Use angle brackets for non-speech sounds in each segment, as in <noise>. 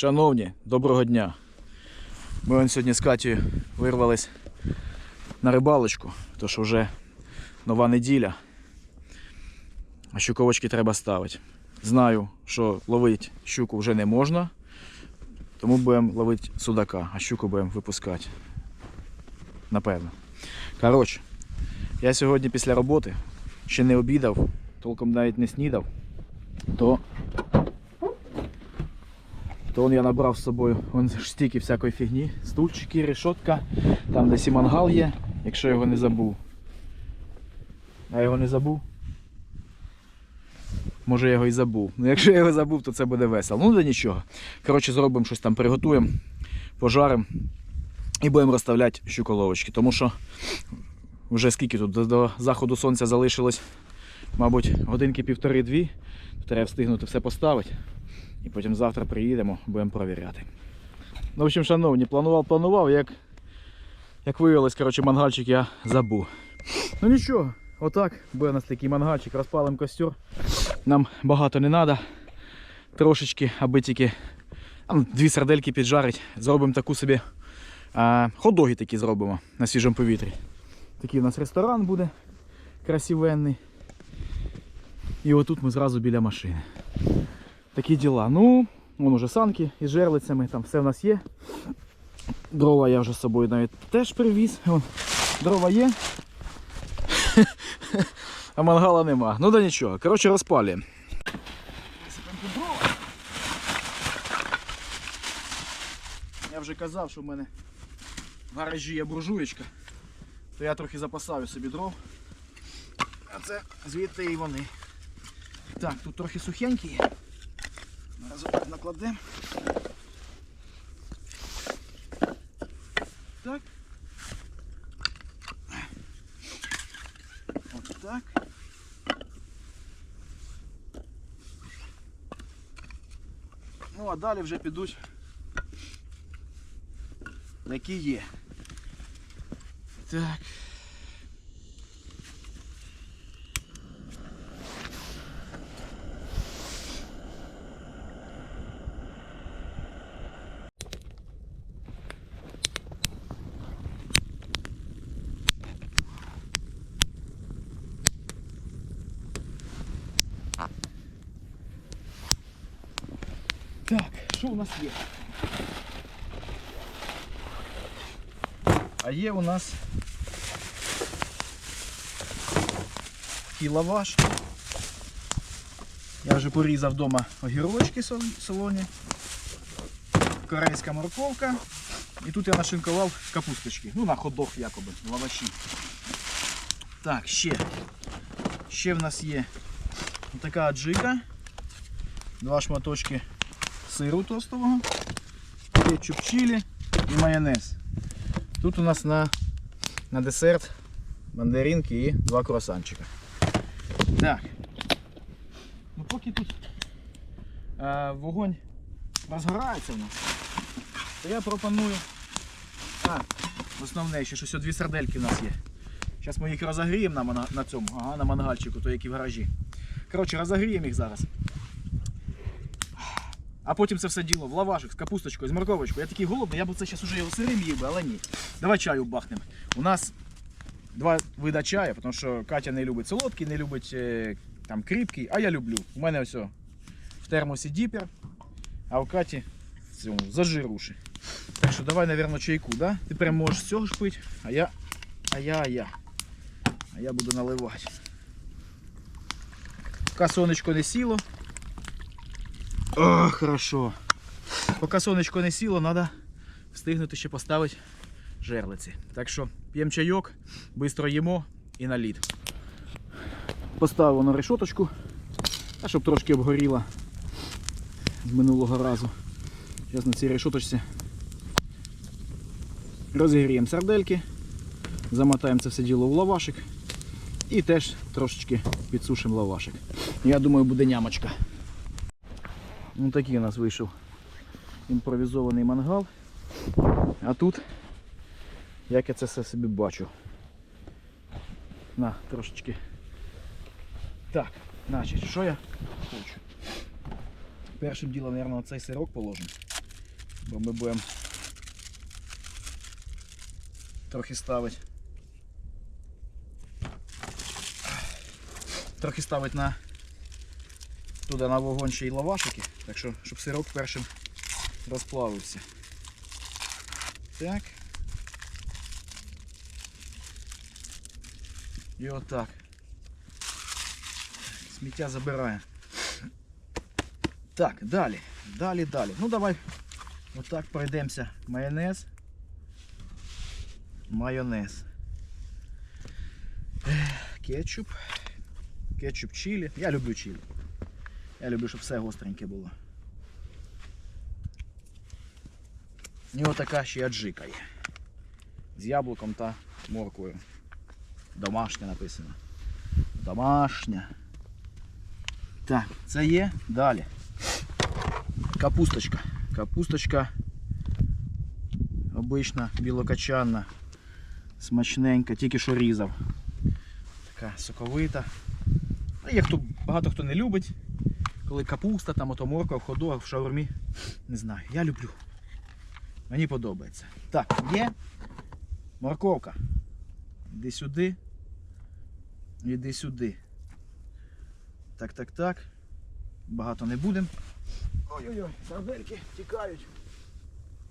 Шановні, доброго дня. Ми вон сьогодні з Катєю вирвались на рибалочку, то що вже нова неділя. А щуковочки треба ставити. Знаю, що ловити щуку вже не можна, тому будемо ловити судака, а щуку будемо випускати. Напевно. Коротше, я сьогодні після роботи ще не обідав, толком навіть не снідав, то то он я набрав з собою вон стільки всякої фігні, стульчики, решотка, там десь і мангал є, якщо його не забув. А його не забув? Може я його і забув. Ну якщо я його забув, то це буде весело. Ну да нічого. Коротше, зробимо щось там, приготуємо, пожаримо і будемо розставляти щуколовочки. Тому що вже скільки тут до заходу сонця залишилось, мабуть, годинки півтори-дві. Треба встигнути все поставити. І потім завтра приїдемо, будемо провіряти. Ну, в общем, шановні, планував, планував, як, як виявилось, коротше, мангальчик я забув. Ну нічого, отак, буде у нас такий мангальчик, розпалимо костер. Нам багато не треба. Трошечки, аби тільки дві сардельки піджарить. Зробимо таку собі а, хот-доги такі зробимо на свіжому повітрі. Такий у нас ресторан буде красивенний. І отут ми зразу біля машини. Такі діла. Ну, вон уже санки із жерлицями, там все в нас є. Дрова я вже з собою навіть теж привіз. Вон, дрова є. <laughs> А мангала нема. Ну да нічого. Коротше, розпалюємо. Я вже казав, що в мене в гаражі є буржуєчка, то я трохи запасаю собі дров. А це звідти і вони. Так, тут трохи сухенькі є. Зараз накладемо. Так. От так. Ну а далі вже підуть які є. Так. Так, що у нас є? А є у нас такий лаваш. Я вже порізав вдома огірочки сол- солоні, корейська морковка. І тут я нашинкував капусточки. Ну, на ходох якоби, лаваші. Так, ще. Ще в нас є така аджика. Два шматочки сиру тостового, кетчуп чилі і майонез. Тут у нас на, на десерт мандаринки і два круасанчика. Так. Ну поки тут е, вогонь розгорається у нас, то я пропоную. А, основне ще, що дві сардельки в нас є. Зараз ми їх розогріємо на, мана- на цьому, ага, на мангальчику, то які в гаражі. Коротше, розогріємо їх зараз. А потім це все діло в лавашик з капусточкою, з морковочкою. Я такий голодний, я б це зараз уже його сирим їв би, але ні. Давай чаю бахнемо. У нас два вида чаю, тому що Катя не любить солодкий, не любить е, там кріпкий, а я люблю. У мене ось в термосі діпер, а в Каті в цьому зажируші. Так що давай, мабуть, чайку, да? Ти прям можеш з цього ж пити, а я, а я, а я. А я буду наливати. Поки сонечко не сіло. О, хорошо. Поки сонечко не сіло, треба встигнути ще поставити жерлиці. Так що п'ємо чайок, швидко їмо і на лід. Поставив на решоточку, а щоб трошки обгоріла з минулого разу. Зараз на цій решоточці розігріємо сардельки, замотаємо це все діло в лавашик і теж трошечки підсушимо лавашик. Я думаю, буде нямочка. Ну такий у нас вийшов імпровізований мангал. А тут, як я це все собі бачу. На, трошечки. Так, значить, що я хочу? Першим ділом, мабуть, цей сирок положимо. Бо ми будемо трохи ставити. Трохи ставити на туди на вогонь ще й лавашики, так що, щоб сирок першим розплавився. Так. І отак. Сміття забирає. Так, далі. Далі, далі. Ну давай отак пройдемося. Майонез. Майонез. Кетчуп. Кетчуп чилі. Я люблю чилі. Я люблю, щоб все гостреньке було. І отака ще аджика є. З яблуком та морквою. Домашня написано. Домашня. Так, це є. Далі. Капусточка. Капусточка обична, білокачанна, смачненька, тільки що різав. Така соковита. А є хто, багато хто не любить, коли капуста, там ото морква в ходу, а в шаурмі. Не знаю. Я люблю. Мені подобається. Так, є морковка. Іди сюди. Іди сюди. Так, так, так. Багато не будемо. Ой-ой-ой, сардельки тікають.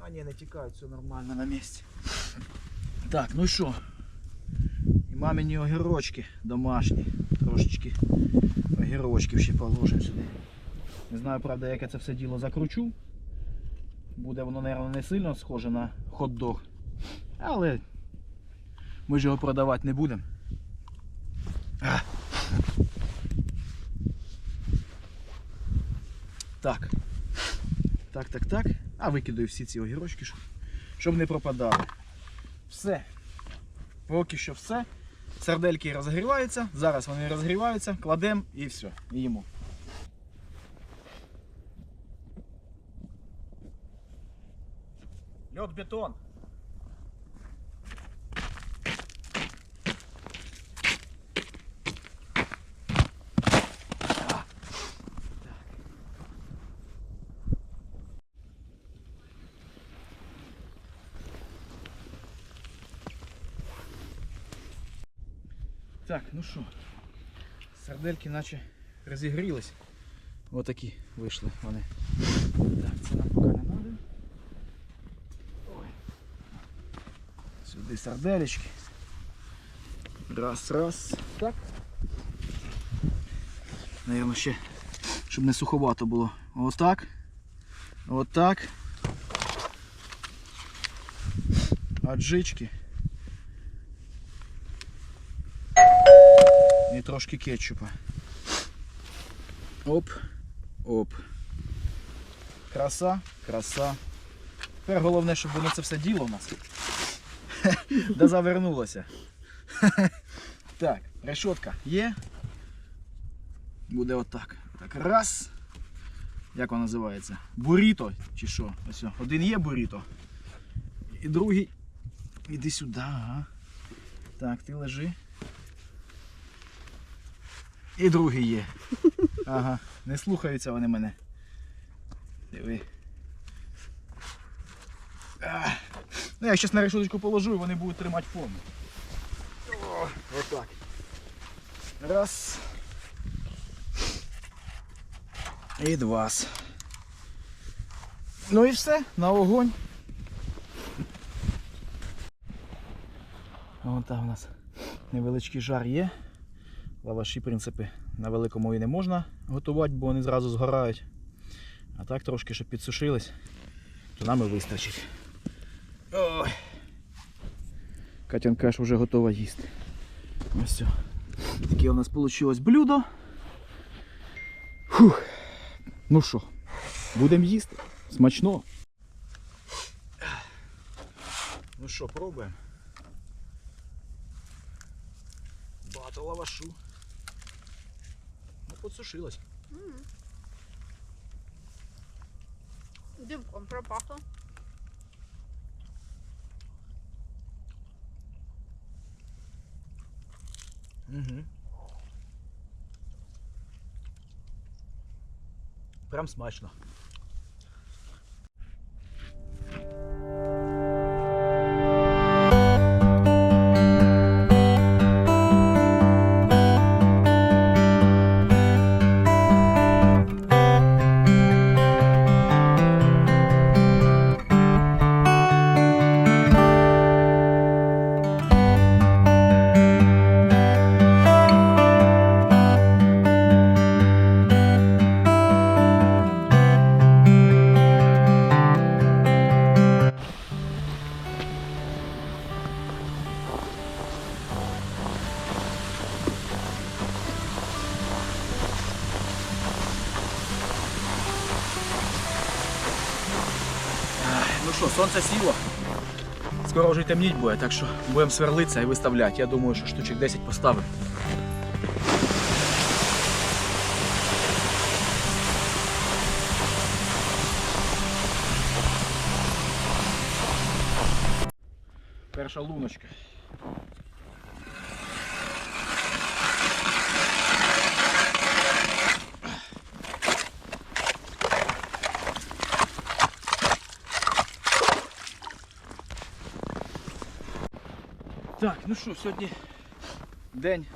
А ні, не тікають, все нормально на місці. Так, ну що? І мамині огірочки домашні. Трошечки огірочків ще положимо сюди. Не знаю, правда, як я це все діло закручу. Буде воно, мабуть, не сильно схоже на хот-дог. Але ми ж його продавати не будемо. Так. Так, так, так. А викидаю всі ці огірочки, щоб, не пропадали. Все. Поки що все. Сардельки розгріваються. Зараз вони розгріваються, кладемо і все. Їмо. Льот бетон. Так, ну що, сардельки наче розігрілись. Отакі вийшли вони. Так, це нам поки не треба. Сюди сарделечки. Раз, раз. Так. Наверно, ще, щоб не суховато було. Отак. Отак. Аджички. Трошки кетчупа. Оп, оп. Краса, краса. Тепер головне, щоб воно це все діло в нас. <laughs> Да завернулося. <laughs> Так, решетка є. Буде отак. Так, раз. Як вона називається? Буріто чи що? Ось, один є буріто. І другий. Іди сюди. Так, ти лежи. І другий є. Ага, не слухаються вони мене. Диви. Ну, я зараз на решеточку положу і вони будуть тримати форму. О, отак. Раз. І два. Ну і все, на огонь. Вон там у нас невеличкий жар є. Лаваші, в принципі, на великому і не можна готувати, бо вони зразу згорають. А так трошки, щоб підсушились, то нам і вистачить. Ой. Катянка ж вже готова їсти. Ось все. Таке у нас вийшло блюдо. Фух. Ну що, будемо їсти. Смачно. Ну що, пробуємо. Багато лавашу. Ну, Дымком пропахло. Угу. Прям смачно. Сонце сіло. Скоро вже й темніть буде, так що будемо сверлитися і виставляти. Я думаю, що штучок 10 поставимо. Перша луночка. Так, ну що, сьогодні день,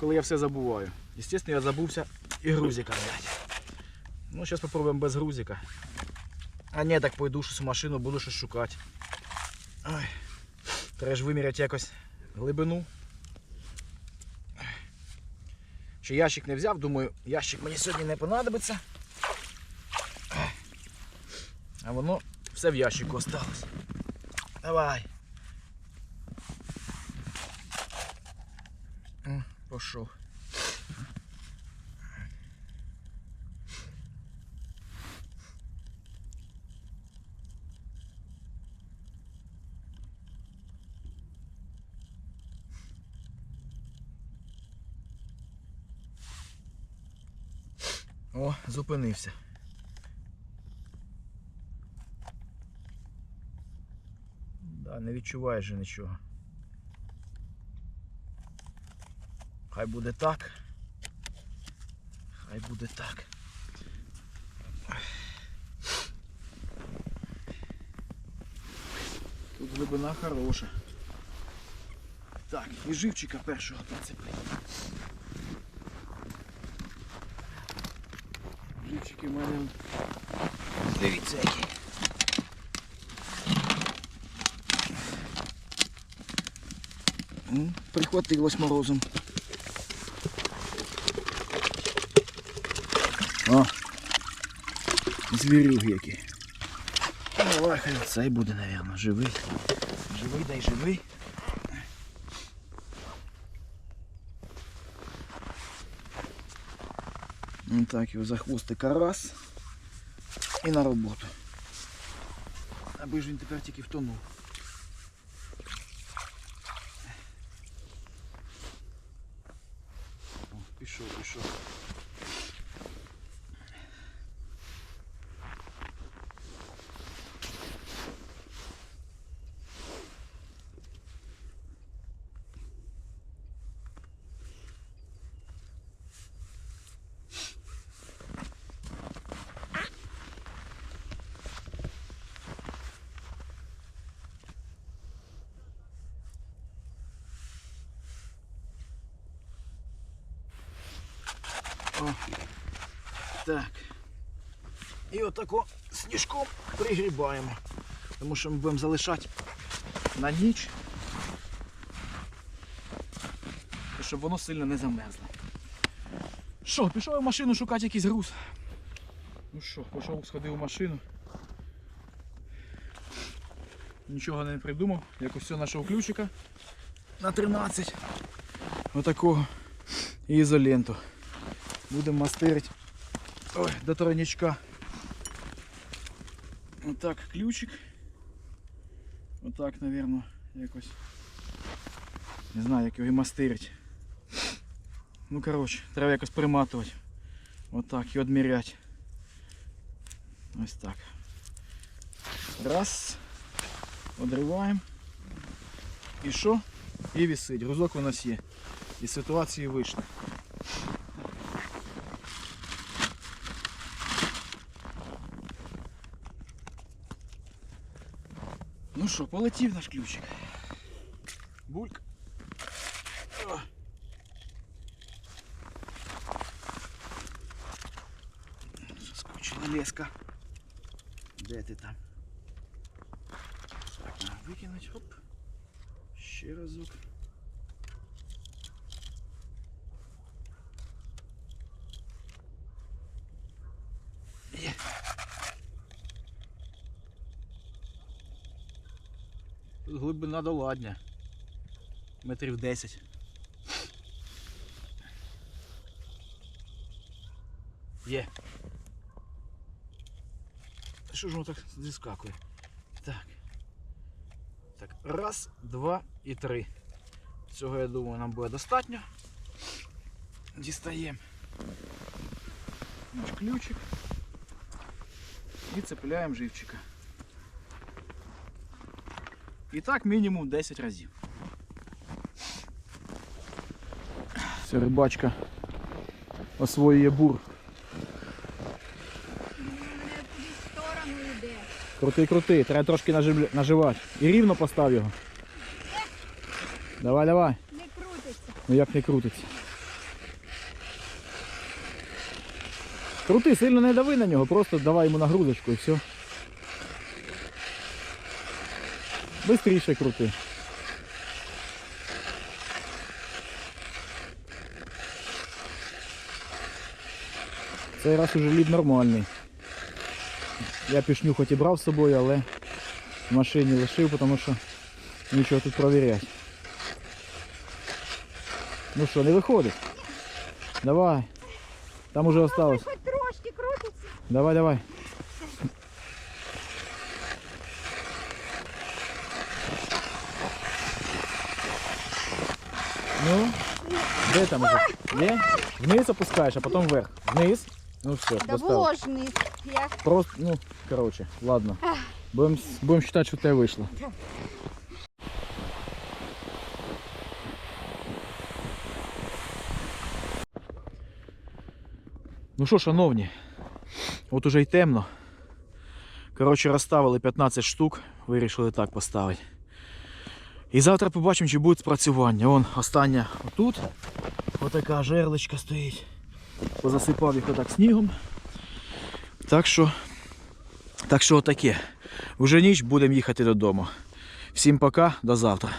коли я все забуваю. Звісно, я забувся і грузика взяти. Ну, зараз спробуємо без грузика. А ні, так пойду щось в машину, буду щось шукати. Ой. Треба ж виміряти якось глибину. Ще ящик не взяв, думаю, ящик мені сьогодні не понадобиться. А воно все в ящику осталось. Давай. М, Пошов. О, зупинився. Да, не відчуваєш же нічого. Хай буде так. Хай буде так. Тут глибина хороша. Так, і живчика першого прицепи. Живчики в мене. Дивіться які. Прихватилось морозом. О! Звірюг які. Давай, хай цей буде, напевно, живий. Живий, дай живий. Ну, Так, його за хвостика раз. І на роботу. Аби ж він тепер тільки втонув. О, пішов, пішов. О, так. І отако сніжком пригрібаємо. Тому що ми будемо залишати на ніч, щоб воно сильно не замерзло. Що, пішов в машину шукати якийсь груз. Ну що, пішов, сходив у машину. Нічого не придумав, якось все знайшов ключика на 13. Отакого. Ізоленту. Будемо мастерити Ой, до тройничка. Отак ключик. Отак, напевно, якось. Не знаю, як його і. Ну коротше, треба якось приматувати. Отак і відміряти. Ось так. Раз. Одриваємо. І що? І висить. Грузок у нас є. Із ситуації вийшли. Ну що, полетів наш ключик. Бульк. О. Заскочила леска. Де ти там? Так, викинуть. Оп. Ще разок. Глибина доладня. Метрів 10. Є. Що ж воно так зіскакує? Так. Так, раз, два і три. Цього, я думаю, нам буде достатньо. Дістаємо ключик і цепляємо живчика. І так мінімум 10 разів. Ця рибачка освоює бур. Крутий, крутий, треба трошки нажив- наживати. І рівно постав його. Давай, давай. Не крутиться. Ну як не крутиться. Крути, сильно не дави на нього, просто давай йому нагрузочку і все. Бистріше крути. Цей раз уже лід нормальний. Я пішню хоч і брав з собою, але в машині лишив, тому що нічого тут провіряти. Ну що, не виходить? Давай. Там уже осталось. Давай, давай. Ну, де там уже? Є? Вниз опускаєш, а потім вверх. Вниз. Ну все, Да достав. було ж вниз. Я Просто, ну, короче, ладно. Будем, будем считать, что у тебя вышло. Ну що, шановні, от уже й темно. Коротше, розставили 15 штук, вирішили так поставити. І завтра побачимо, чи буде спрацювання. Вон остання отут. Отака жерличка стоїть. Позасипав їх отак снігом. Так що так що отаке. Уже ніч будемо їхати додому. Всім пока, до завтра.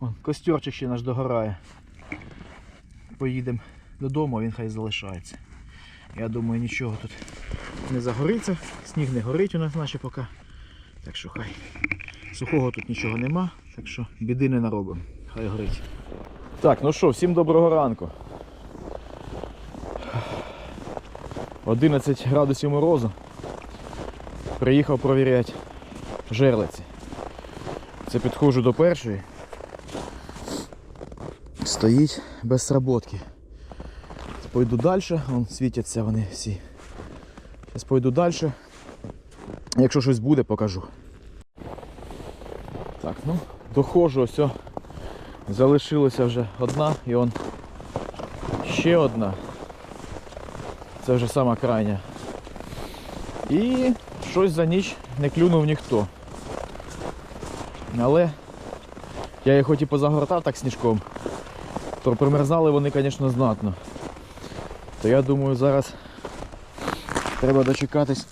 Вон, костерчик ще наш догорає. Поїдемо додому, він хай залишається. Я думаю, нічого тут не загориться. Сніг не горить у нас наче поки. Так що хай. Сухого тут нічого нема, так що біди не наробимо. Хай горить. Так, ну що, всім доброго ранку. 11 градусів морозу. Приїхав провіряти жерлиці. Це підходжу до першої. Стоїть без сработки. Пойду далі, вон світяться вони всі. Зараз пойду далі. Якщо щось буде, покажу. Так, ну, доходжу, ось. О. Залишилося вже одна і он ще одна. Це вже сама крайня. І щось за ніч не клюнув ніхто. Але я їх хоч і позагортав так сніжком, то примерзали вони, звісно, знатно. То я думаю, зараз треба дочекатись.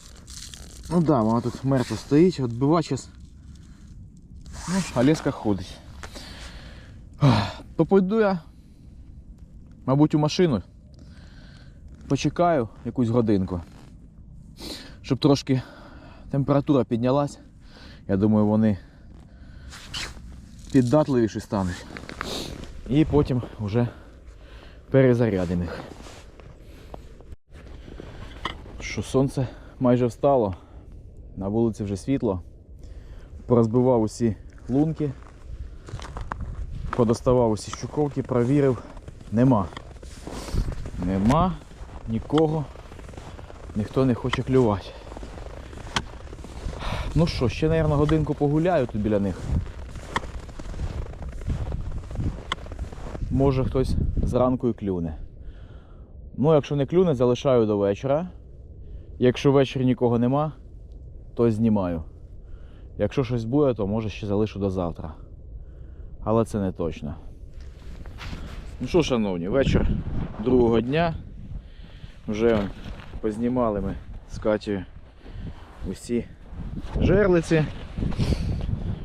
Ну да, вона тут мертво стоїть, от зараз. А леска ходить. То пойду я, мабуть, у машину почекаю якусь годинку, щоб трошки температура піднялась. Я думаю, вони піддатливіші стануть. І потім вже перезарядимо їх. Що сонце майже встало, на вулиці вже світло. Порозбивав усі лунки, подоставав усі щуковки, провірив. Нема. Нема нікого, ніхто не хоче клювати. Ну що, ще, мабуть, годинку погуляю тут біля них. Може хтось зранку і клюне. Ну, якщо не клюне, залишаю до вечора. Якщо ввечері нікого нема, то знімаю. Якщо щось буде, то може ще залишу до завтра. Але це не точно. Ну що, шановні, вечір другого дня. Вже познімали ми з Катєю усі жерлиці.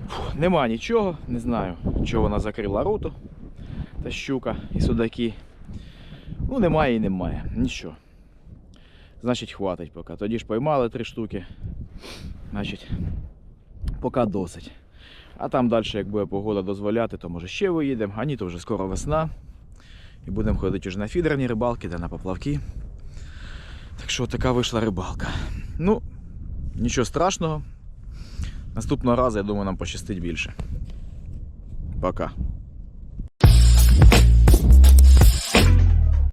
Фух, нема нічого, не знаю, чого вона закрила роту. Та щука і судаки. Ну, немає і немає. Нічого. Значить, хватить поки. Тоді ж поймали три штуки. Значить, поки досить. А там далі, як буде погода дозволяти, то може ще виїдемо. А ні, то вже скоро весна. І будемо ходити вже на фідерні рибалки, де на поплавки. Так що така вийшла рибалка. Ну, Нічого страшного. Наступного разу, я думаю, нам пощастить більше. Пока.